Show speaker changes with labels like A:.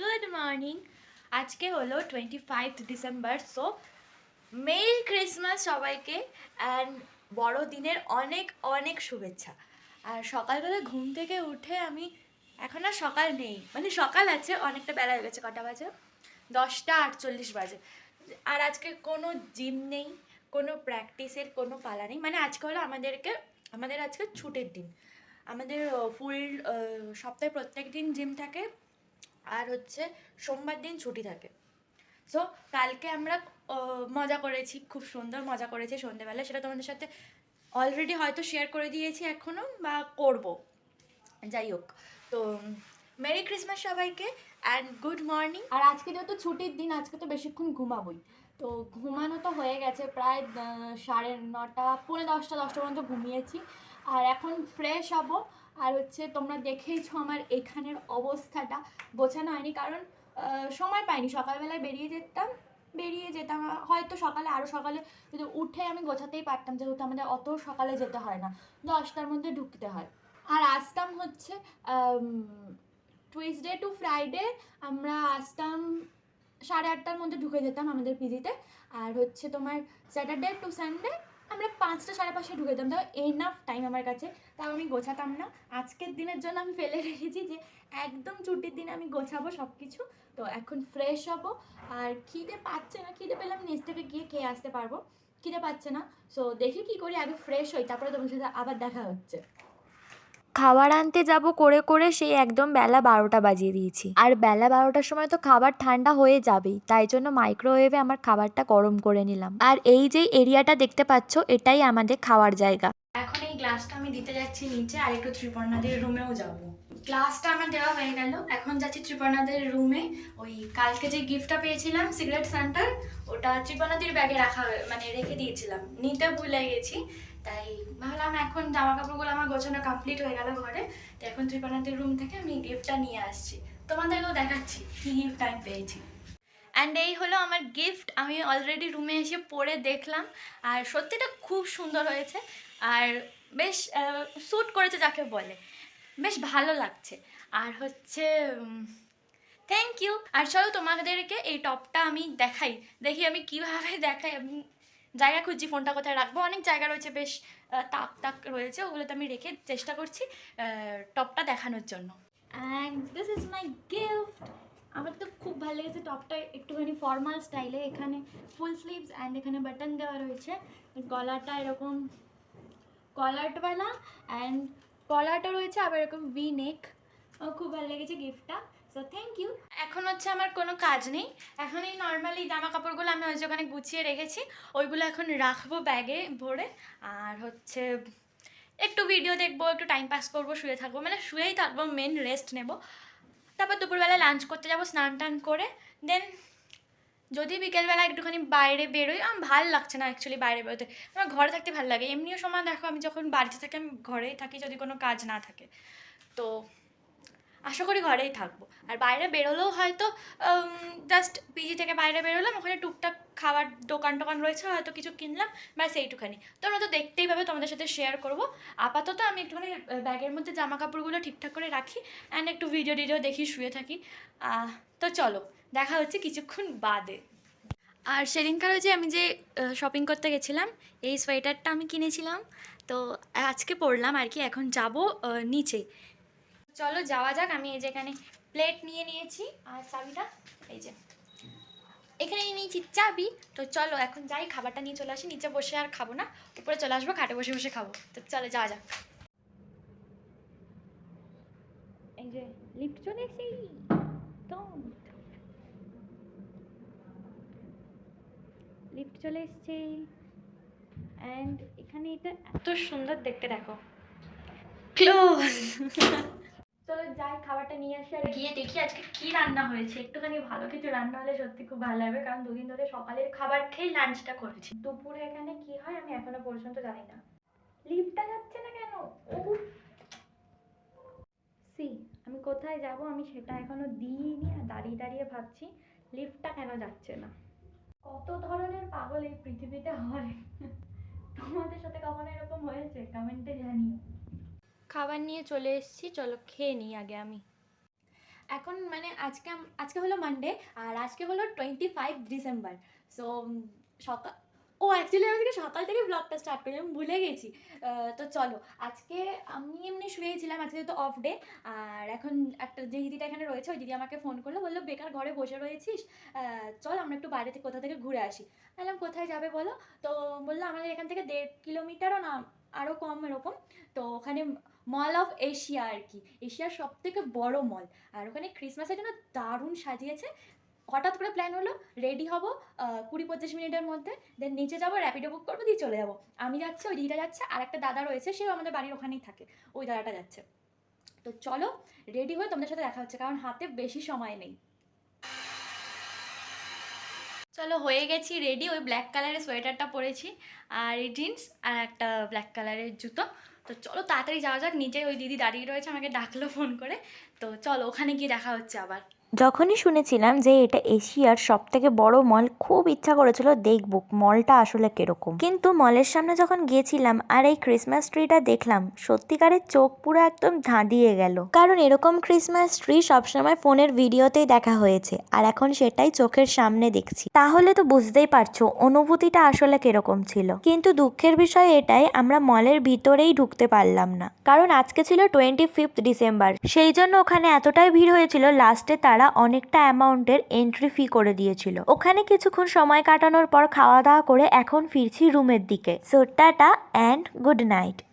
A: Good morning আজকে হলো twenty five December so merry Christmas সবাইকে অ্যান্ড বড়দিনের অনেক অনেক শুভেচ্ছা। আর সকালবেলা ঘুম থেকে উঠে আমি, এখন আর সকাল নেই। মানে সকাল আছে, অনেকটা বেলা হয়ে গেছে, কটা বাজে? দশটা আটচল্লিশ বাজে। আর আজকে কোনো জিম নেই, কোনো প্র্যাকটিসের কোনো পালা নেই। মানে আজকে হলো আমাদেরকে, আমাদের আজকে ছুটির দিন। আমাদের ফুল সপ্তাহে প্রত্যেক দিন জিম থাকে। আর হচ্ছে সোমবার দিন ছুটি থাকে। সো কালকে আমরা মজা করেছি, খুব সুন্দর মজা করেছি সন্ধেবেলা। সেটা তোমাদের সাথে অলরেডি হয়তো শেয়ার করে দিয়েছি এখনও বা করব। যাই হোক, তো মেরি ক্রিসমাস সবাইকে অ্যান্ড গুড মর্নিং আর আজকে যেহেতু ছুটির দিন, আজকে তো বেশিক্ষণ ঘুমাবোই। তো ঘুমানো তো হয়ে গেছে প্রায় সাড়ে নটা, পৌনে দশটা দশটা পর্যন্ত ঘুমিয়েছি। আর এখন ফ্রেশ হব। আর হচ্ছে তোমরা দেখেইছো আমার এখানের অবস্থাটা, গোছানো হয়নি কারণ সময় পাইনি। সকালবেলায় বেরিয়ে যেতাম বেরিয়ে যেতাম। হয়তো সকালে আরও সকালে যদি উঠে আমি গোছাতেই পারতাম, যেহেতু আমাদের অত সকালে যেতে হয় না। দশটার মধ্যে ঢুকতে হয়। আর আসতাম হচ্ছে টুইসডে টু ফ্রাইডে আমরা আসতাম সাড়ে আটটার মধ্যে ঢুকে যেতাম আমাদের পিজিতে আর হচ্ছে তোমার স্যাটারডে টু সানডে আমরা পাঁচটা, সাড়ে পাঁচটা ঢুকে যেতাম। তাও এনাফ টাইম আমার কাছে। তাও আমি গোছাতাম না। আজকের দিনের জন্য আমি ফেলে রেখেছি যে, একদম ছুটির দিনে আমি গোছাবো সব কিছু তো এখন ফ্রেশ হব। আর খিদে পাচ্ছে না। খিদে পেলে আমি নিচ গিয়ে খেয়ে আসতে পারব। খিদে পাচ্ছে না। সো দেখি কি করি। আগে ফ্রেশ হই। তারপরে তোমার সাথে আবার দেখা হচ্ছে।
B: খাবার আনতে যাব করে করে সেই একদম বেলা বারোটা বাজিয়ে দিয়েছি। আর বেলা বারোটার সময় তো খাবার ঠান্ডা হয়ে যাবেই, তাই জন্য মাইক্রোওয়েভে আমার খাবারটা গরম করে নিলাম। আর এই যে এরিয়াটা দেখতে পাচ্ছ, এটাই আমাদের খাওয়ার জায়গা।
A: এখন এই গ্লাসটা আমি দিতে যাচ্ছি নিচে, আর একটু ত্রিপর্ণাদের রুমেও যাব। গ্লাসটা আমার দেওয়া হয়ে গেল। এখন যাচ্ছি ত্রিপর্ণাদের রুমে ওই কালকে যে গিফটটা পেয়েছিলাম সিগারেট সেন্টার ওটা ত্রিপর্ণাদের ব্যাগে রাখা মানে রেখে দিয়েছিলাম। নিতে ভুলে গেছি। তাই ভাবলাম এখন জামা কাপড়গুলো আমার গোছানো কমপ্লিট হয়ে গেল ঘরে। তো এখন ত্রিপর্ণাদের রুম থেকে আমি গিফটটা নিয়ে আসছি। তোমাদেরকেও দেখাচ্ছি কী গিফট আমি পেয়েছি। অ্যান্ড এই হলো আমার গিফট আমি অলরেডি রুমে এসে পরে দেখলাম। আর সত্যিটা খুব সুন্দর হয়েছে। আর বেশ স্যুট করেছে যাকে বলে। বেশ ভালো লাগছে। আর হচ্ছে থ্যাংক ইউ আর চলো তোমাদেরকে এই টপটা আমি দেখাই। দেখি আমি কীভাবে দেখাই। আমি জায়গা খুঁজছি, ফোনটা কোথায় রাখব? অনেক জায়গা রয়েছে, বেশ তাক তাক রয়েছে, ওগুলোতে আমি রেখে চেষ্টা করছি টপটা দেখানোর জন্য। And this is my gift আমার তো খুব ভালো লেগেছে টপটা একটুখানি ফর্মাল স্টাইলে এখানে ফুল স্লিভস অ্যান্ড এখানে বাটন দেওয়া রয়েছে। গলাটা এরকম কলারওয়ালা অ্যান্ড কলারটা রয়েছে, আবার এরকম ভি নেক খুব ভালো লেগেছে গিফটটা সো থ্যাংক ইউ এখন হচ্ছে আমার কোনো কাজ নেই। এখন এই নর্মালি জামা কাপড়গুলো আমি ওই যে ওখানে গুছিয়ে রেখেছি। ওইগুলো এখন রাখব ব্যাগে ভরে। আর হচ্ছে একটু ভিডিও দেখব, একটু টাইম পাস করব, শুয়ে থাকব। মানে শুয়েই থাকব মেন রেস্ট নেব। তারপর দুপুরবেলা লাঞ্চ করতে যাব, স্নান টান করে। দেন যদি বিকেলবেলা একটুখানি বাইরে বেরোই আমার ভালো লাগছে না অ্যাকচুয়ালি বাইরে বেরোতে। আমার ঘরে থাকতে ভালো লাগে। এমনিও সময় দেখো, আমি যখন বাড়িতে থাকি, আমি ঘরেই থাকি যদি কোনো কাজ না থাকে। তো আশা করি ঘরেই থাকব। আর বাইরে বেরোলেও হয়তো জাস্ট পিজি থেকে বাইরে বেরোলাম, ওখানে টুকটাক খাবার দোকান টোকান রয়েছে, হয়তো কিছু কিনলাম, ব্যাস এইটুখানি। তোমরা তো দেখতেই পাবে, তোমাদের সাথে শেয়ার করব। আপাতত আমি একটুখানি ব্যাগের মধ্যে জামা কাপড়গুলো ঠিকঠাক করে রাখি অ্যান্ড একটু ভিডিও টিডিও দেখি, শুয়ে থাকি। তো চলো, দেখা হচ্ছে কিছুক্ষণ বাদে। আর সেদিনকার যে আমি যে শপিং করতে গেছিলাম, এই সোয়েটারটা আমি কিনেছিলাম। তো আজকে পরলাম আর কি, এখন যাব নিচে। চলো যাওয়া যাক, আমি এই যে এখানে প্লেট নিয়ে নিয়েছি, আর চাবিটা, এই যে। এখানে নিয়ে নিয়েছি চাবি, তো চলো এখন যাই, খাবারটা নিয়ে চলে আসি, নিচে বসে আর খাব না, উপরে চলে আসব, খাটে বসে বসে খাব, তো চলো যাওয়া যাক। এই যে লিফট চলে এসেছি। তো লিফট চলে এসছে। অ্যান্ড এখানে এটা এত সুন্দর দেখতে, দেখো। ক্লোজ চলো যাই, খাবারটা নিয়ে আসি আর গিয়ে দেখি আজকে কি রান্না হয়েছে। একটুখানি ভালো কিছু রান্না হলে সত্যি খুব ভালো লাগবে, কারণ দুদিন ধরে সকালের খাবার খেয়ে লাঞ্চটা করেছি। দুপুরে এখানে কি হয় আমি এখনও পর্যন্ত জানি না। লিফটটা যাচ্ছে না কেন? সি, আমি কোথায় যাব আমি সেটা এখনও দিইনি আর দাঁড়িয়ে দাঁড়িয়ে ভাবছি লিফটটা কেন যাচ্ছে না? কত ধরনের পাগল এই পৃথিবীতে হয়? তোমাদের সাথে কখনো এরকম হয়েছে? কমেন্টে জানিও। খাবার নিয়ে চলে এসেছি, চলো খেয়ে নিই আগে আমি। এখন মানে আজকে আজকে হলো মানডে আর আজকে হলো টোয়েন্টি ফাইভ ডিসেম্বর সো সকাল ও অ্যাকচুয়ালি আমি সকাল থেকে ব্লগটা স্টার্ট করি, আমি ভুলে গেছি। তো চলো, আজকে আমি এমনি শুয়েছিলাম আজকে তো অফ ডে আর এখন একটা যে দিদিটা এখানে রয়েছে, ওই দিদি আমাকে ফোন করল, বলল, বেকার ঘরে বসে রয়েছিস? চল আমরা একটু বাইরে থেকে কোথা থেকে ঘুরে আসি। বললাম, কোথায় যাবে বলো? তো বলল, আমাদের এখান থেকে দেড় কিলোমিটারও না আরও কম এরকম। তো ওখানে মল অফ এশিয়া আর কি এশিয়ার সব থেকে বড়ো মল আর ওখানে ক্রিসমাসের জন্য দারুণ সাজিয়েছে। হঠাৎ করে প্ল্যান হলো রেডি হব কুড়ি পঁচিশ মিনিটের মধ্যে। দেন নিচে যাব র্যাপিডো বুক করব, দিয়ে চলে যাব। আমি যাচ্ছি, ওই দিদিটা যাচ্ছে, আর একটা দাদা রয়েছে, সেও আমাদের বাড়ির ওখানেই থাকে। ওই দাদাটা যাচ্ছে। তো চলো রেডি হয়ে তোমাদের সাথে দেখা হচ্ছে, কারণ হাতে বেশি সময় নেই। চলো হয়ে গেছি রেডি ওই ব্ল্যাক কালারের সোয়েটারটা পরেছি আর এই জিন্স আর একটা ব্ল্যাক কালারের জুতো। তো চলো তাড়াতাড়ি যাওয়া যাক নিজে ওই দিদি দাঁড়িয়ে রয়েছে, আমাকে ডাকলো ফোন করে। তো চলো ওখানে গিয়ে দেখা হচ্ছে আবার।
B: যখনই শুনেছিলাম যে এটা এশিয়ার সব থেকে বড় মল খুব ইচ্ছা করেছিল দেখব মলটা আসলে কীরকম। কিন্তু মলের সামনে যখন গিয়েছিলাম আর এই ক্রিসমাস ট্রিটা দেখলাম, সত্যিকারের চোখ পুরো একদম ধাঁধিয়ে গেল। কারণ এরকম ক্রিসমাস ট্রি সবসময় ফোনের ভিডিওতেই দেখা হয়েছে, আর এখন সেটাই চোখের সামনে দেখছি। তাহলে তো বুঝতেই পারছ অনুভূতিটা আসলে কীরকম ছিল। কিন্তু দুঃখের বিষয় এটাই, আমরা মলের ভিতরেই ঢুকতে পারলাম না। কারণ আজকে ছিল টোয়েন্টি ফিফথ ডিসেম্বর সেই জন্য ওখানে এতটাই ভিড় হয়েছিল লাস্টে তারা অনেকটা অ্যামাউন্টের এন্ট্রি ফি করে দিয়েছিল। ওখানে কিছুক্ষণ সময় কাটানোর পর খাওয়া দাওয়া করে এখন ফিরছি রুমের দিকে। So tata and good night